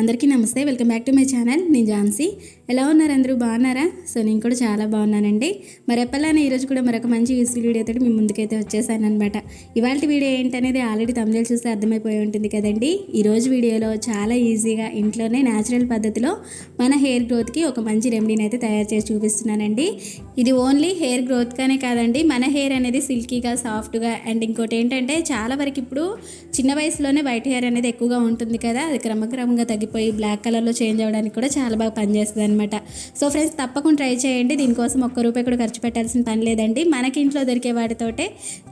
అందరికీ నమస్తే. Welcome back to my channel. నేను ఝాన్సీ. ఎలా ఉన్నారు అందరూ? బాగున్నారా? సో నేను కూడా చాలా బాగున్నానండి. మరి ఎప్పలానే ఈరోజు కూడా మరొక మంచి యూస్ఫుల్ వీడియో తోటి మీ ముందుకైతే వచ్చేసాను అనమాట ఇవాళ వీడియో ఏంటనేది ఆల్రెడీ తమిళ చూస్తే అర్థమైపోయి ఉంటుంది కదండి. ఈరోజు వీడియోలో చాలా ఈజీగా ఇంట్లోనే న్యాచురల్ పద్ధతిలో మన హెయిర్ గ్రోత్కి ఒక మంచి రెమెడీని అయితే తయారు చేసి చూపిస్తున్నానండి. ఇది ఓన్లీ హెయిర్ గ్రోత్గానే కాదండి. మన హెయిర్ అనేది సిల్కీగా సాఫ్ట్గా అండ్ ఇంకోటి ఏంటంటే చాలా వరకు ఇప్పుడు చిన్న వయసులోనే వైట్ హెయిర్ అనేది ఎక్కువగా ఉంటుంది కదా. అది క్రమక్రమంగా తగ్గిపోయి బ్లాక్ కలర్లో చేంజ్ అవ్వడానికి కూడా చాలా బాగా పనిచేస్తుంది అనమాట సో ఫ్రెండ్స్ తప్పకుండా ట్రై చేయండి. దీనికోసం ఒక్క రూపాయి కూడా ఖర్చు పెట్టాల్సిన పని లేదండి. మనకి ఇంట్లో దొరికే వాటితోటే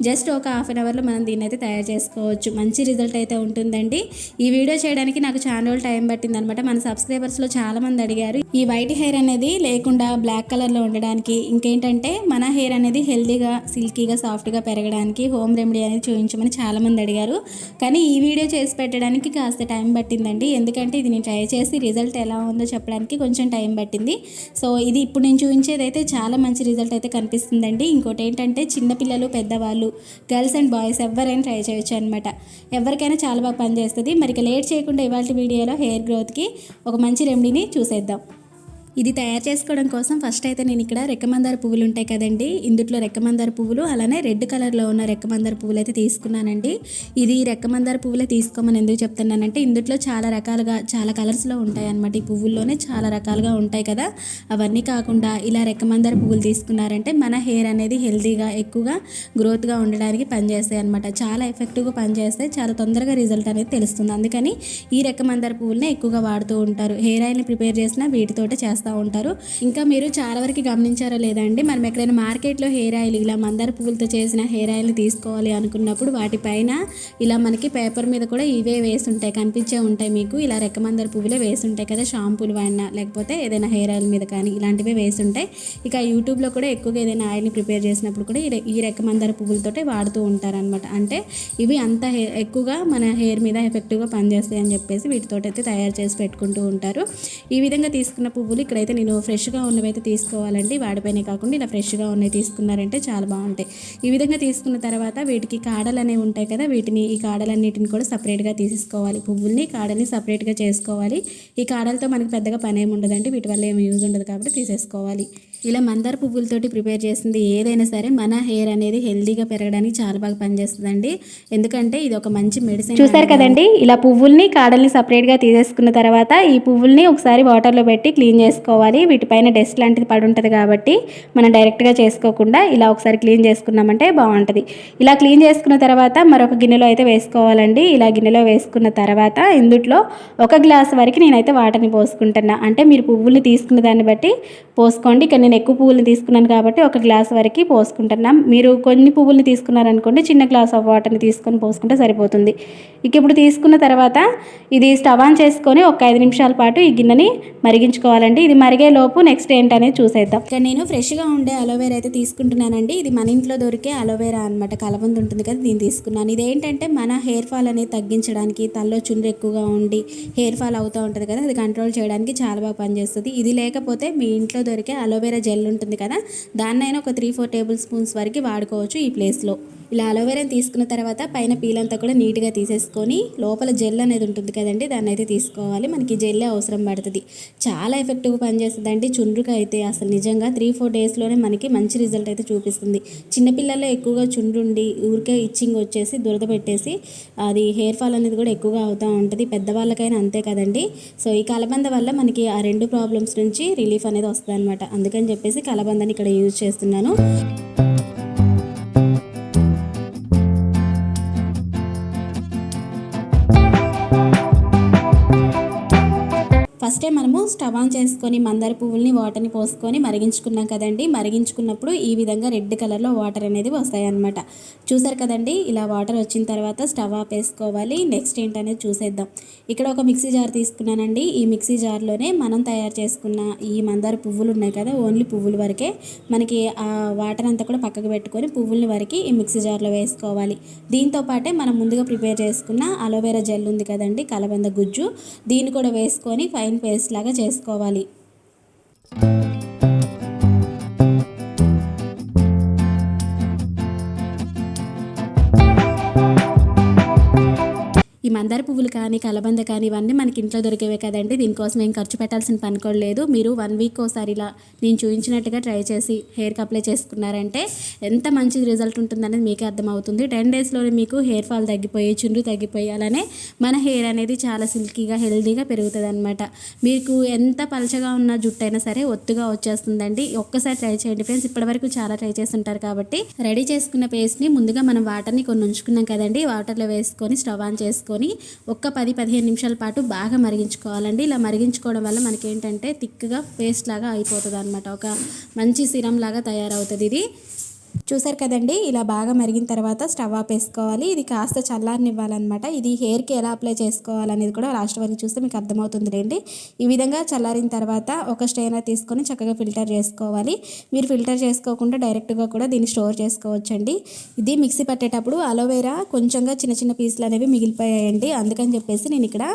జస్ట్ ఒక హాఫ్ అన్ అవర్లో మనం దీన్ని అయితే తయారు చేసుకోవచ్చు. మంచి రిజల్ట్ అయితే ఉంటుందండి. ఈ వీడియో చేయడానికి నాకు చాలా రోజులు టైం పట్టింది అనమాట మన సబ్స్క్రైబర్స్లో చాలా మంది అడిగారు ఈ వైట్ హెయిర్ అనేది లేకుండా బ్లాక్ కలర్లో ఉండడానికి ఇంకేంటంటే మన హెయిర్ అనేది హెల్దీగా సిల్కీగా సాఫ్ట్గా పెరగడానికి హోమ్ రెమెడీ అనేది చూపించమని చాలా మంది అడిగారు. కానీ ఈ వీడియో చేసి పెట్టడానికి కాస్త టైం పట్టిందండి. ఎందుకంటే ఇది నేను ట్రై చేసి రిజల్ట్ ఎలా ఉందో చెప్పడానికి కొంచెం టైం పట్టింది. సో ఇది ఇప్పుడు నేను చూపించేది అయితే చాలా మంచి రిజల్ట్ అయితే కనిపిస్తుందండి. ఇంకోటి ఏంటంటే చిన్నపిల్లలు పెద్దవాళ్ళు గర్ల్స్ అండ్ బాయ్స్ ఎవరైనా ట్రై చేయొచ్చు అనమాట ఎవరికైనా చాలా బాగా పనిచేస్తుంది. మరి ఇక లేట్ చేయకుండా ఇవాళ వీడియోలో హెయిర్ గ్రోత్కి ఒక మంచి రెమెడీని చూసేద్దాం. ఇది తయారు చేసుకోవడం కోసం ఫస్ట్ అయితే నేను ఇక్కడ రెక్కమందార పువ్వులు ఉంటాయి కదండి. ఇందులో రెక్కమందార పువ్వులు అలానే రెడ్ కలర్లో ఉన్న రెక్కమందార పువ్వులు అయితే తీసుకున్నానండి. ఇది రెక్కమందార పువ్వులే తీసుకోమని ఎందుకు చెప్తున్నానంటే ఇందులో చాలా రకాలుగా చాలా కలర్స్లో ఉంటాయి అన్నమాట ఈ పువ్వుల్లోనే చాలా రకాలుగా ఉంటాయి కదా. అవన్నీ కాకుండా ఇలా రెక్కమందార పువ్వులు తీసుకున్నారంటే మన హెయిర్ అనేది హెల్తీగా ఎక్కువగా గ్రోత్గా ఉండడానికి పనిచేస్తాయి అనమాట చాలా ఎఫెక్టివ్గా పనిచేస్తాయి చాలా తొందరగా రిజల్ట్ అనేది తెలుస్తుంది. అందుకని ఈ రెక్కమందార పువ్వులనే ఎక్కువగా వాడుతూ ఉంటారు. హెయిర్ ఆయిల్ని ప్రిపేర్ చేసిన వీటితోటే చేస్తూ ఉంటారు. ఇంకా మీరు చాలా వరకు గమనించారో లేదండి మనం ఎక్కడైనా మార్కెట్లో హెయిర్ ఆయిల్ ఇలా మందార పువ్వులతో చేసిన హెయిర్ ఆయిల్ తీసుకోవాలి అనుకున్నప్పుడు వాటిపైన ఇలా మనకి పేపర్ మీద కూడా ఇవే వేసి ఉంటాయి కనిపించే ఉంటాయి మీకు. ఇలా రెక్కమందార పువ్వులే వేసి ఉంటాయి కదా? షాంపూలు అయినా లేకపోతే ఏదైనా హెయిర్ ఆయిల్ మీద కానీ ఇలాంటివే వేసి ఉంటాయి ఇక యూట్యూబ్లో కూడా ఎక్కువగా ఏదైనా ఆయిల్ని ప్రిపేర్ చేసినప్పుడు కూడా ఈ రె- ఈ పువ్వులతోటే వాడుతూ ఉంటారనమాట అంటే ఇవి అంత ఎక్కువగా మన హెయిర్ మీద ఎఫెక్టివ్గా పనిచేస్తాయి అని చెప్పేసి వీటితోటైతే అయితే తయారు చేసి పెట్టుకుంటూ ఉంటారు. ఈ విధంగా తీసుకున్న పువ్వులు ఇక్కడైతే నేను ఫ్రెష్గా ఉన్నవి అయితే తీసుకోవాలండి. వాడిపోయినాయి కాకుండా ఇలా ఫ్రెష్గా ఉన్నవి తీసుకున్నారంటే చాలా బాగుంటాయి. ఈ విధంగా తీసుకున్న తర్వాత వీటికి కాడలు అనేవి ఉంటాయి కదా వీటిని ఈ కాడలన్నిటిని కూడా సపరేట్గా తీసుకోవాలి పువ్వుల్ని కాడల్ని సపరేట్గా చేసుకోవాలి. ఈ కాడలతో మనకి పెద్దగా పని ఏమి ఉండదండి. వీటి వల్ల ఏమి యూజ్ ఉండదు కాబట్టి తీసేసుకోవాలి. ఇలా మందార పువ్వులతోటి ప్రిపేర్ చేసింది ఏదైనా సరే మన హెయిర్ అనేది హెల్దీగా పెరగడానికి చాలా బాగా పనిచేస్తుందండి. ఎందుకంటే ఇది ఒక మంచి మెడిసిన్ చూసారు కదండి ఇలా పువ్వుల్ని కాడల్ని సపరేట్గా తీసేసుకున్న తర్వాత ఈ పువ్వుల్ని ఒకసారి వాటర్లో పెట్టి క్లీన్ చేసుకోవాలి. వీటిపైన డస్ట్ లాంటిది పడి ఉంటుంది కాబట్టి మనం డైరెక్ట్గా చేసుకోకుండా ఇలా ఒకసారి క్లీన్ చేసుకున్నామంటే బాగుంటుంది. ఇలా క్లీన్ చేసుకున్న తర్వాత మరొక గిన్నెలో అయితే వేసుకోవాలండి. ఇలా గిన్నెలో వేసుకున్న తర్వాత ఇందుట్లో ఒక గ్లాస్ వరకు నేనైతే వాటర్ని పోసుకుంటున్నా. అంటే మీరు పువ్వుల్ని తీసుకున్న దాన్ని బట్టి పోసుకోండి. ఇక్కడ నేను ఎక్కువ పువ్వులు తీసుకున్నాను కాబట్టి ఒక గ్లాస్ వరకు పోసుకుంటున్నాం. మీరు కొన్ని పువ్వుల్ని తీసుకున్నారనుకోండి చిన్న గ్లాస్ ఆఫ్ వాటర్ని తీసుకొని పోసుకుంటే సరిపోతుంది. ఇక ఇప్పుడు తీసుకున్న తర్వాత ఇది స్టవ్ ఆన్ చేసుకొని ఒక ఐదు నిమిషాల పాటు ఈ గిన్నెని మరిగించుకోవాలండి. ఇది మరిగే లోపు నెక్స్ట్ ఏంటనేది చూసేద్దాం. ఇక్కడ నేను ఫ్రెష్గా ఉండే అలోవేరా అయితే తీసుకుంటున్నానండి. ఇది మన ఇంట్లో దొరికే అలోవేరా అనమాట కలబంద ఉంటుంది కదా దీన్ని తీసుకున్నాను. ఇది ఏంటంటే మన హెయిర్ ఫాల్ అనేది తగ్గించడానికి తల్లో చుండ్రు ఎక్కువగా ఉండి హెయిర్ ఫాల్ అవుతూ ఉంటుంది కదా అది కంట్రోల్ చేయడానికి చాలా బాగా పనిచేస్తుంది. ఇది లేకపోతే మీ ఇంట్లో దొరికే అలోవెరా జెల్ ఉంటుంది కదా దాన్నైనా ఒక త్రీ ఫోర్ టేబుల్ స్పూన్స్ వరకు వాడుకోవచ్చు ఈ ప్లేస్లో ఇలా అలోవేరాని తీసుకున్న తర్వాత పైన పీల్ అంతా కూడా నీట్గా తీసేసుకొని లోపల జెల్ అనేది ఉంటుంది కదండి దాన్ని అయితే తీసుకోవాలి. మనకి జెల్లే అవసరం పడుతుంది. చాలా ఎఫెక్టివ్గా పనిచేస్తుంది చుండ్రుకు అయితే అసలు నిజంగా త్రీ ఫోర్ డేస్లోనే మనకి మంచి రిజల్ట్ అయితే చూపిస్తుంది. చిన్నపిల్లల్లో ఎక్కువగా చుండ్రుండి ఊరికే ఇచ్చింగ్ వచ్చేసి దురద పెట్టేసి అది హెయిర్ ఫాల్ అనేది కూడా ఎక్కువగా అవుతూ ఉంటుంది. పెద్దవాళ్ళకైనా అంతే కదండి. సో ఈ కలబంద వల్ల మనకి ఆ రెండు ప్రాబ్లమ్స్ నుంచి రిలీఫ్ అనేది వస్తుంది అనమాట అందుకని చెప్పేసి కలబందని ఇక్కడ యూజ్ చేస్తున్నాను. ఫస్టే మనము స్టవ్ ఆన్ చేసుకొని మందార పువ్వుల్ని వాటర్ని పోసుకొని మరిగించుకున్నాం కదండి. మరిగించుకున్నప్పుడు ఈ విధంగా రెడ్ కలర్లో వాటర్ అనేది వస్తాయన్నమాట. చూసారు కదండి ఇలా వాటర్ వచ్చిన తర్వాత స్టవ్ ఆఫ్ వేసుకోవాలి నెక్స్ట్ ఏంటనేది చూసేద్దాం. ఇక్కడ ఒక మిక్సీ జార్ తీసుకున్నానండి. ఈ మిక్సీ జార్లోనే మనం తయారు చేసుకున్న ఈ మందార పువ్వులు ఉన్నాయి కదా ఓన్లీ పువ్వుల వరకే మనకి ఆ వాటర్ అంతా కూడా పక్కకు పెట్టుకొని పువ్వుల్ని వరకు ఈ మిక్సీ జార్లో వేసుకోవాలి. దీంతో పాటే మనం ముందుగా ప్రిపేర్ చేసుకున్న అలోవెరా జెల్ ఉంది కదండి కలబంద గుజ్జు. దీన్ని కూడా వేసుకొని ఫైన్ పేస్ట్ లాగా చేసుకోవాలి. మందార పువ్వులు కానీ కలబంద కానీ ఇవన్నీ మనకి ఇంట్లో దొరికేవే కదండి. దీనికోసం ఏం ఖర్చు పెట్టాల్సిన పని కూడా లేదు. మీరు వన్ వీక్ ఒకసారి ఇలా నేను చూపించినట్టుగా ట్రై చేసి హెయిర్కి అప్లై చేసుకున్నారంటే ఎంత మంచి రిజల్ట్ ఉంటుందనేది మీకే అర్థమవుతుంది. టెన్ డేస్లోనే మీకు హెయిర్ ఫాల్ తగ్గిపోయి చుండ్రు తగ్గిపోయి అలానే మన హెయిర్ అనేది చాలా సిల్కీగా హెల్దీగా పెరుగుతుంది అనమాట మీకు ఎంత పలచగా ఉన్న జుట్టు అయినా సరే ఒత్తుగా వచ్చేస్తుందండి. ఒక్కసారి ట్రై చేయండి ఫ్రెండ్స్ ఇప్పటివరకు చాలా ట్రై చేస్తుంటారు కాబట్టి రెడీ చేసుకున్న పేస్ట్ని ముందుగా మనం వాటర్ని కొన్ని ఉంచుకున్నాం కదండి. వాటర్లో వేసుకొని స్టవ్ ఆన్ చేసుకొని ఒక్క పది పదిహేను నిమిషాల పాటు బాగా మరిగించుకోవాలండి. ఇలా మరిగించుకోవడం వల్ల మనకి ఏంటంటే థిక్గా పేస్ట్ లాగా అయిపోతుంది అనమాట ఒక మంచి సిరం లాగా తయారవుతుంది ఇది. చూసారు కదండి ఇలా బాగా మరిగిన తర్వాత స్టవ్ ఆఫ్ వేసుకోవాలి ఇది కాస్త చల్లారనివ్వాలన్నమాట. ఇది హెయిర్కి ఎలా అప్లై చేసుకోవాలనేది కూడా లాస్ట్ వరకు చూస్తే మీకు అర్థమవుతుంది రండి ఈ విధంగా చల్లారిన తర్వాత ఒక స్ట్రైనర్ తీసుకొని చక్కగా ఫిల్టర్ చేసుకోవాలి. మీరు ఫిల్టర్ చేసుకోకుండా డైరెక్ట్గా కూడా దీన్ని స్టోర్ చేసుకోవచ్చండి. ఇది మిక్సీ పట్టేటప్పుడు అలోవేరా కొంచెంగా చిన్న చిన్న పీసులు అనేవి మిగిలిపోయాయండి. అందుకని చెప్పేసి నేను ఇక్కడ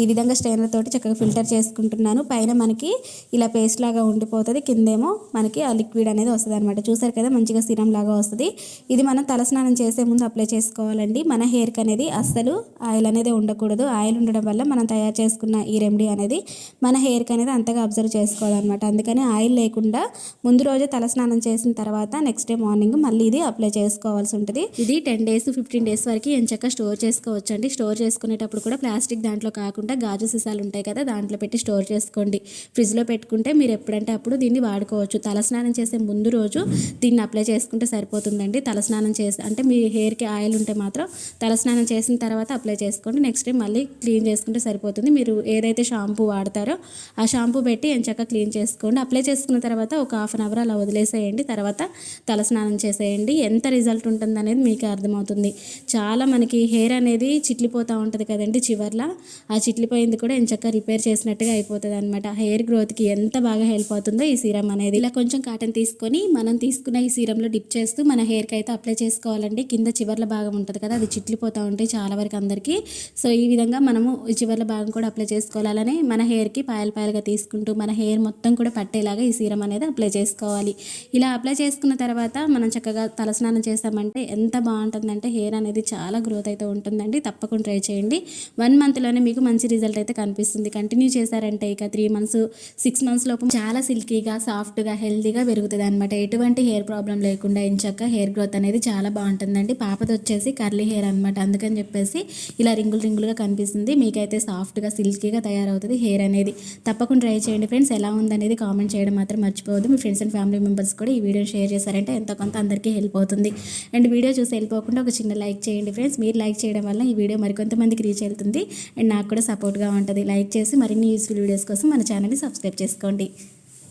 ఈ విధంగా స్ట్రైనర్ తోటి చక్కగా ఫిల్టర్ చేసుకుంటున్నాను. పైన మనకి ఇలా పేస్ట్ లాగా ఉండిపోతుంది. కిందేమో మనకి ఆ లిక్విడ్ అనేది వస్తుంది అనమాట చూసారు కదా మంచిగా సిరం లాగా వస్తుంది. ఇది మనం తలస్నానం చేసే ముందు అప్లై చేసుకోవాలండి. మన హెయిర్కి అనేది అస్సలు ఆయిల్ అనేది ఉండకూడదు. ఆయిల్ ఉండడం వల్ల మనం తయారు చేసుకున్న ఈ రెమెడీ అనేది మన హెయిర్కి అనేది అంతగా అబ్జర్వ్ చేసుకోవాలన్నమాట. అందుకని ఆయిల్ లేకుండా ముందు రోజు తలస్నానం చేసిన తర్వాత నెక్స్ట్ డే మార్నింగ్ మళ్ళీ ఇది అప్లై చేసుకోవాల్సి ఉంటుంది. ఇది టెన్ డేస్ ఫిఫ్టీన్ డేస్ వరకు ఎంచక్క స్టోర్ చేసుకోవచ్చు అండి స్టోర్ చేసుకునేటప్పుడు కూడా ప్లాస్టిక్ దాంట్లో కాకుండా గాజు సీసాలు ఉంటాయి కదా దాంట్లో పెట్టి స్టోర్ చేసుకోండి. ఫ్రిడ్జ్లో పెట్టుకుంటే మీరు ఎప్పుడంటే అప్పుడు దీన్ని వాడుకోవచ్చు. తలస్నానం చేసే ముందు రోజు దీన్ని అప్లై చేసుకుంటే సరిపోతుందండి. తలస్నానం చేసి అంటే మీ హెయిర్కి ఆయిల్ ఉంటే మాత్రం తలస్నానం చేసిన తర్వాత అప్లై చేసుకోండి. నెక్స్ట్ డే మళ్ళీ క్లీన్ చేసుకుంటే సరిపోతుంది. మీరు ఏదైతే షాంపూ వాడతారో ఆ షాంపూ పెట్టి ఎంచక్క క్లీన్ చేసుకోండి. అప్లై చేసుకున్న తర్వాత ఒక హాఫ్ అన్ అవర్ అలా వదిలేసేయండి. తర్వాత తలస్నానం చేసేయండి. ఎంత రిజల్ట్ ఉంటుంది అనేది మీకు అర్థమవుతుంది. చాలా మనకి హెయిర్ అనేది చిట్లిపోతూ ఉంటుంది కదండి చివర్లా. ఆ చిట్లిపోయింది కూడా ఎంచక్క రిపేర్ చేసినట్టుగా అయిపోతుంది అనమాట హెయిర్ గ్రోత్కి ఎంత బాగా హెల్ప్ అవుతుందో ఈ సీరం అనేది. ఇలా కొంచెం కాటన్ తీసుకొని మనం తీసుకున్న ఈ సీరంలో డిప్ చేస్తూ మన హెయిర్కి అయితే అప్లై చేసుకోవాలండి. కింద చివర్ల భాగం ఉంటుంది కదా అది చిట్లిపోతూ ఉంటాయి చాలా వరకు అందరికీ. సో ఈ విధంగా మనము ఈ చివర్ల భాగం కూడా అప్లై చేసుకోవాలి. అలానే మన హెయిర్కి పాయలు పాయలుగా తీసుకుంటూ మన హెయిర్ మొత్తం కూడా పట్టేలాగా ఈ సీరం అనేది అప్లై చేసుకోవాలి. ఇలా అప్లై చేసుకున్న తర్వాత మనం చక్కగా తలస్నానం చేస్తామంటే ఎంత బాగుంటుందంటే హెయిర్ అనేది చాలా గ్రోత్ అయితే ఉంటుందండి. తప్పకుండా ట్రై చేయండి. వన్ మంత్లోనే మీకు మంచి రిజల్ట్ అయితే కనిపిస్తుంది. కంటిన్యూ చేశారంటే ఇక త్రీ మంత్స్ సిక్స్ మంత్స్ లోపు చాలా సిల్కీగా సాఫ్ట్గా హెల్తీగా పెరుగుతుంది అనమాట ఎటువంటి హెయిర్ ప్రాబ్లం లేకుండా. ఎంచక్క హెయిర్ గ్రోత్ అనేది చాలా బాగుంటుందండి. పాపది వచ్చేసి కర్లీ హెయిర్ అనమాట అందుకని చెప్పేసి ఇలా రింగులు రింగులుగా కనిపిస్తుంది. మీకైతే సాఫ్ట్గా సిల్కీగా తయారవుతుంది హెయిర్ అనేది. తప్పకుండా ట్రై చేయండి ఫ్రెండ్స్. ఎలా ఉందనేది కామెంట్ చేయడం మాత్రం మర్చిపోవద్దు. మీ ఫ్రెండ్స్ అండ్ ఫ్యామిలీ మెంబర్స్ కూడా ఈ వీడియో షేర్ చేశారంటే ఎంతో కొంత అందరికీ హెల్ప్ అవుతుంది. అండ్ వీడియో చూసి వెళ్ళిపోకుండా ఒక చిన్న లైక్ చేయండి ఫ్రెండ్స్. మీరు లైక్ చేయడం వల్ల ఈ వీడియో మరికొంతమందికి రీచ్ వెళ్తుంది అండ్ నాకు కూడా సపోర్ట్గా ఉంటుంది. లైక్ చేసి మరిన్ని యూస్ఫుల్ వీడియోస్ కోసం మన ఛానల్ని సబ్స్క్రైబ్ చేసుకోండి.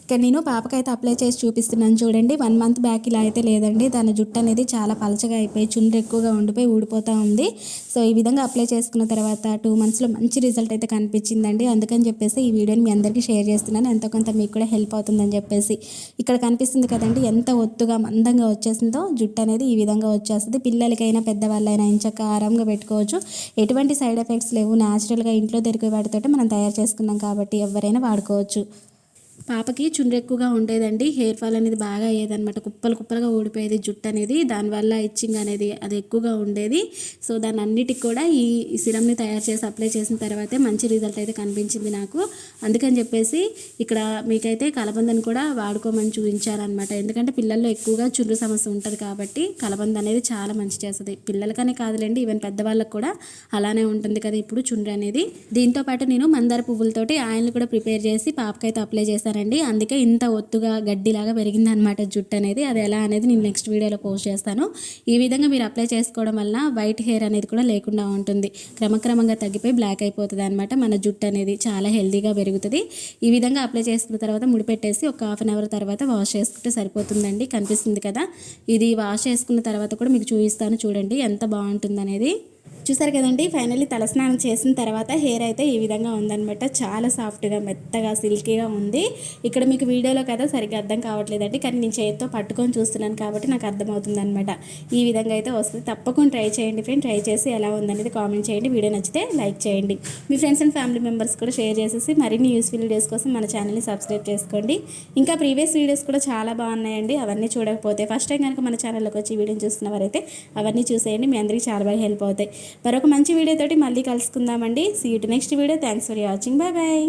ఇక్కడ నేను పాపకైతే అప్లై చేసి చూపిస్తున్నాను. చూడండి వన్ మంత్ బ్యాక్ ఇలా అయితే లేదండి. తన జుట్టు అనేది చాలా పలచగా అయిపోయి చుండ్రు ఎక్కువగా ఉండిపోయి ఊడిపోతూ ఉంది. సో ఈ విధంగా అప్లై చేసుకున్న తర్వాత టూ మంత్స్లో మంచి రిజల్ట్ అయితే కనిపించిందండి. అందుకని చెప్పేసి ఈ వీడియోని మీ అందరికీ షేర్ చేస్తున్నాను. ఎంతో కొంత మీకు కూడా హెల్ప్ అవుతుందని చెప్పేసి. ఇక్కడ కనిపిస్తుంది కదండి ఎంత ఒత్తుగా మందంగా వచ్చేసిందో. జుట్టు అనేది ఈ విధంగా వచ్చేస్తుంది. పిల్లలకైనా పెద్దవాళ్ళైనా ఇంచక్క ఆరాంగా పెట్టుకోవచ్చు. ఎటువంటి సైడ్ ఎఫెక్ట్స్ లేవు. న్యాచురల్గా ఇంట్లో దొరికే వాటితోటి మనం తయారు చేసుకున్నాం కాబట్టి ఎవరైనా వాడుకోవచ్చు. పాపకి చుండ్రు ఎక్కువగా ఉండేదండి. హెయిర్ ఫాల్ అనేది బాగా అయ్యేదన్నమాట. కుప్పలు కుప్పలుగా ఊడిపోయేది జుట్టు అనేది. దానివల్ల ఇచ్చింగ్ అనేది అది ఎక్కువగా ఉండేది. సో దాని అన్నిటికి కూడా ఈ సిరమ్ని తయారు చేసి అప్లై చేసిన తర్వాతే మంచి రిజల్ట్ అయితే కనిపించింది నాకు. అందుకని చెప్పేసి ఇక్కడ మీకైతే కలబందని కూడా వాడుకోమని చూపించారనమాట ఎందుకంటే పిల్లల్లో ఎక్కువగా చుండ్రు సమస్య ఉంటుంది కాబట్టి కలబంద అనేది చాలా మంచి చేస్తుంది. పిల్లలకనే కాదులేండి ఈవెన్ పెద్దవాళ్ళకు కూడా అలానే ఉంటుంది కదా ఇప్పుడు చుండ్రు అనేది. దీంతో పాటు నేను మందార పువ్వులతోటి ఆయిల్ని కూడా ప్రిపేర్ చేసి పాపకైతే అప్లై చేశాను. చేశానండి అందుకే ఇంత ఒత్తుగా గడ్డిలాగా పెరిగింది అనమాట జుట్టు అనేది. అది ఎలా అనేది నేను నెక్స్ట్ వీడియోలో పోస్ట్ చేస్తాను. ఈ విధంగా మీరు అప్లై చేసుకోవడం వల్ల వైట్ హెయిర్ అనేది కూడా లేకుండా ఉంటుంది. క్రమక్రమంగా తగ్గిపోయి బ్లాక్ అయిపోతుంది అనమాట మన జుట్టు అనేది చాలా హెల్దీగా పెరుగుతుంది. ఈ విధంగా అప్లై చేసుకున్న తర్వాత ముడిపెట్టేసి ఒక హాఫ్ అన్ అవర్ తర్వాత వాష్ చేసుకుంటే సరిపోతుందండి. కనిపిస్తుంది కదా? ఇది వాష్ చేసుకున్న తర్వాత కూడా మీకు చూపిస్తాను చూడండి. ఎంత బాగుంటుంది అనేది చూసారు కదండి ఫైనల్లీ తలస్నానం చేసిన తర్వాత హెయిర్ అయితే ఈ విధంగా ఉందనమాట చాలా సాఫ్ట్గా మెత్తగా సిల్కీగా ఉంది. ఇక్కడ మీకు వీడియోలో కదా సరిగ్గా అర్థం కావట్లేదండి కానీ నేను చేతితో పట్టుకొని చూస్తున్నాను కాబట్టి నాకు అర్థమవుతుంది అనమాట ఈ విధంగా అయితే వస్తుంది. తప్పకుండా ట్రై చేయండి ఫ్రెండ్ ట్రై చేసి ఎలా ఉందనేది కామెంట్ చేయండి. వీడియో నచ్చితే లైక్ చేయండి. మీ ఫ్రెండ్స్ అండ్ ఫ్యామిలీ మెంబర్స్ కూడా షేర్ చేసేసి మరిన్ని యూస్ఫుల్ వీడియోస్ కోసం మన ఛానల్ని సబ్స్క్రైబ్ చేసుకోండి. ఇంకా ప్రీవియస్ వీడియోస్ కూడా చాలా బాగున్నాయండి. అవన్నీ చూడకపోతే ఫస్ట్ టైం కనుక మన ఛానల్లోకి వచ్చి వీడియోని చూస్తున్న వారైతే అవన్నీ చూసేయండి. మీ అందరికీ చాలా బాగా హెల్ప్ అవుతాయి. మరొక మంచి వీడియోతోటి మళ్ళీ కలుసుకుందామండి. See you next video thanks for watching bye bye